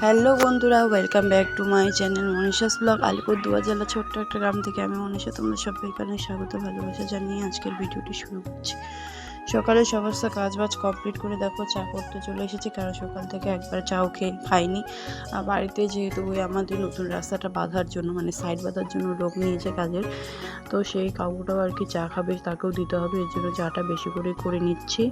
Hello বন্ধুরা welcome back to my channel Manisha's vlog Alipurduar জেলা ছোট্ট একটা গ্রাম থেকে আমি মনীষা, তোমরা সবাইকে অনেক স্বাগত, ভালোবাসা জানিয়ে আজকের ভিডিওটি শুরু করছি। সকালে সমস্ত কাজ বাজ কমপ্লিট করে দেখো, চা করতে চলে এসেছি, কারণ সকাল থেকে একবার চাও খেয়ে খাইনি। আর বাড়িতে যেহেতু ওই আমাদের নতুন রাস্তাটা বাঁধার জন্য মানে সাইড বাঁধার জন্য লোক নিয়েছে কাজের, তো সেই কাকুটাও আর কি চা খাবে, তাকেও দিতে হবে, এর জন্য চাটা বেশি করে করে নিচ্ছি।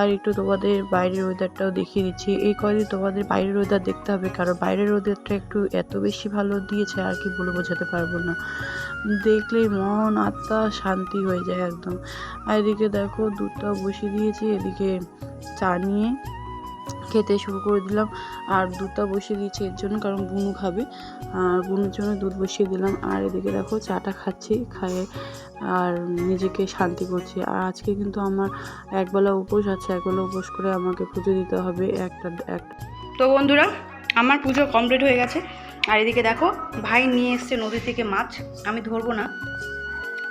আর একটু তোমাদের বাইরের ওয়েদারটাও দেখিয়ে দিচ্ছি। এই কদিন তোমাদের বাইরের ওয়েদার দেখতে হবে, কারণ বাইরের ওয়েদারটা একটু এত বেশি ভালো দিয়েছে, আর কি বলে বোঝাতে পারব না। দেখলেই মন, আত্মা শান্তি হয়ে যায় একদম। আর এদিকে দেখো দুধটাও বসিয়ে দিয়েছি, এদিকে চা নিয়ে খেতে শুরু করে দিলাম। আর দুধটা বসিয়ে দিয়েছি, এর জন্য কারণ বুনু খাবে। আর বুনুর জন্য দুধ বসিয়ে দিলাম। আর এদিকে দেখো চাটা খাচ্ছি, খায়ে আর নিজেকে শান্তি করছি। আর আজকে কিন্তু আমার একবেলা উপোস আছে, একবেলা উপোস করে আমাকে পুজো দিতে হবে। একটা একটা। তো বন্ধুরা, আমার পুজো কমপ্লিট হয়ে গেছে। আর এদিকে দেখো, ভাই নিয়ে এসছে নদী থেকে মাছ। আমি ধরবো না,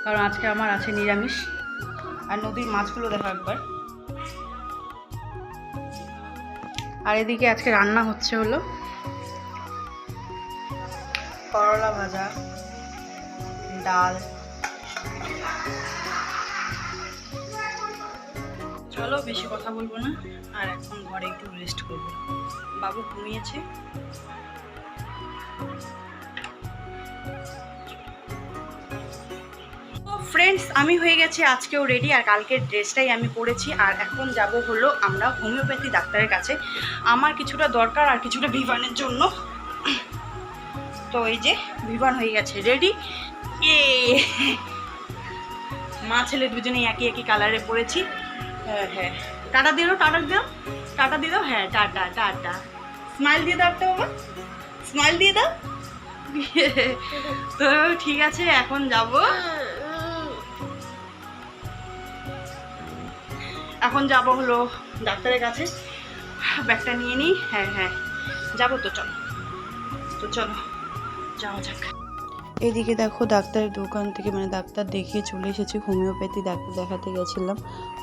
কারণ আজকে আমার আছে নিরামিষ। আর নদীর মাছগুলো দেখো একবার। আর এদিকে আজকে রান্না হচ্ছে হলো করলা ভাজা, ডাল। চলো বেশি কথা বলব না, আর এখন ঘরে একটু রেস্ট করব। বাবু ঘুমিয়েছে? ফ্রেন্ডস আমি হয়ে গেছি, আজকেও রেডি আর কালকের ড্রেসটাই আমি পরেছি, আর এখন যাব হলো আমরা হোমিওপ্যাথি ডাক্তারের কাছে। আমার কিছুটা দরকার আর কিছুটা ভিভানের জন্য। তো এই যে ভিভান হয়ে গেছে রেডি এ মা ছেলে দুজনেই একই একই কালারে পরেছি। হ্যাঁ হ্যাঁ। টাটা দিল টাটা দিল টাটা দিয়ে দাও? হ্যাঁ টাটা টাটা। স্মাইল দিয়ে দাও একটা বাবা। স্মাইল দিয়ে দাও। তো ঠিক আছে, এখন যাব। এখন যাব হলো ডাক্তারের কাছে। ব্যাগটা নিয়ে নিই হ্যাঁ হ্যাঁ। যাব তো, চলো। তো চলো, যাওয়া যাক। এদিকে দেখো ডাক্তারের দোকান থেকে মানে ডাক্তার দেখিয়ে চলে এসেছি, হোমিওপ্যাথি ডাক্তার দেখাতে গেছিলাম।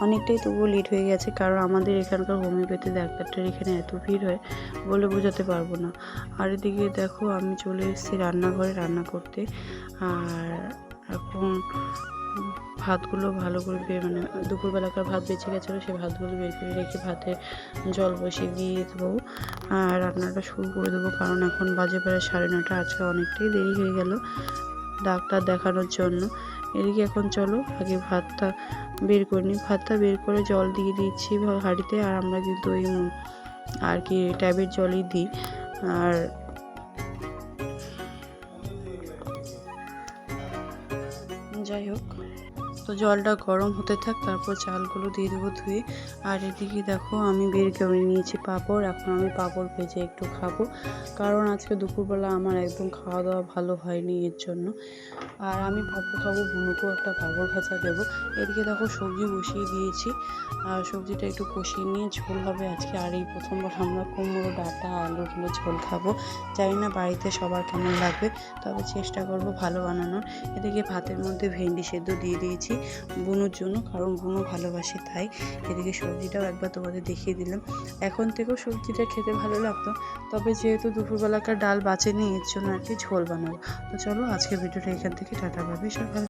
অনেকটাই তবুও লেট হয়ে গেছে, কারণ আমাদের এখানকার হোমিওপ্যাথি ডাক্তারটার এখানে এত ভিড় হয় বলে বোঝাতে পারব না। আর এদিকে দেখো আমি চলে এসেছি রান্নাঘরে রান্না করতে। আর এখন ভাতগুলো ভালো করে মানে দুপুরবেলাকার ভাত বেঁচে গেছিল, সেই ভাতগুলো বের করে রেখে ভাতে জল বসিয়ে দিয়ে দেবো। আর রান্নাটা শুরু করে দেবো, কারণ এখন বাজে প্রায় সাড়ে নটা আজকে অনেকটাই দেরি হয়ে গেল ডাক্তার দেখানোর জন্য। এদিকে এখন চলো, আগে ভাতটা বের করে নিই। ভাতটা বের করে জল দিয়ে দিচ্ছি হাঁড়িতে, আর আমরা কিন্তু ওই আর কি ট্যাবের জলই দিই। আর যাই হোক তো জলটা গরম হতে থাক, তারপর চালগুলো দিয়ে দেবো ধুয়ে। আর এদিকে দেখো, আমি বের করে নিয়েছি পাঁপড়, এখন আমি পাঁপড় ভেজে একটু খাব। কারণ আজকে দুপুরবেলা আমার একদম খাওয়া দাওয়া ভালো হয়নি এর জন্য। আর আমি পাঁপড় খাব, বুনুকেও একটা পাঁপড় ভাজা দেবো। এদিকে দেখো, সবজি বসিয়ে দিয়েছি। আর সবজিটা একটু কষিয়ে নিয়ে ঝোল হবে আজকে। আর এই প্রথমবার আমরা কুমড়ো, ডাঁটা, আলু ঝোল খাব। জানি না বাড়িতে সবার কেমন লাগবে, তবে চেষ্টা করব ভালো বানানোর। এদিকে ভাতের মধ্যে ভেন্ডি সেদ্ধ দিয়ে দিয়েছি। বুনুর জন্য, কারণ বুনো ভালোবাসে, তাই এদিকে সবজিটাও একবার তোমাদের দেখিয়ে দিলাম। এখন থেকেও সবজিটা খেতে ভালো লাগতো, তবে যেহেতু দুপুরবেলাকার ডাল বাঁচেনি, এর জন্য আর কি ঝোল বানাবো। তো চলো আজকে ভিডিওটা এখান থেকে, টাটা পাবে সকাল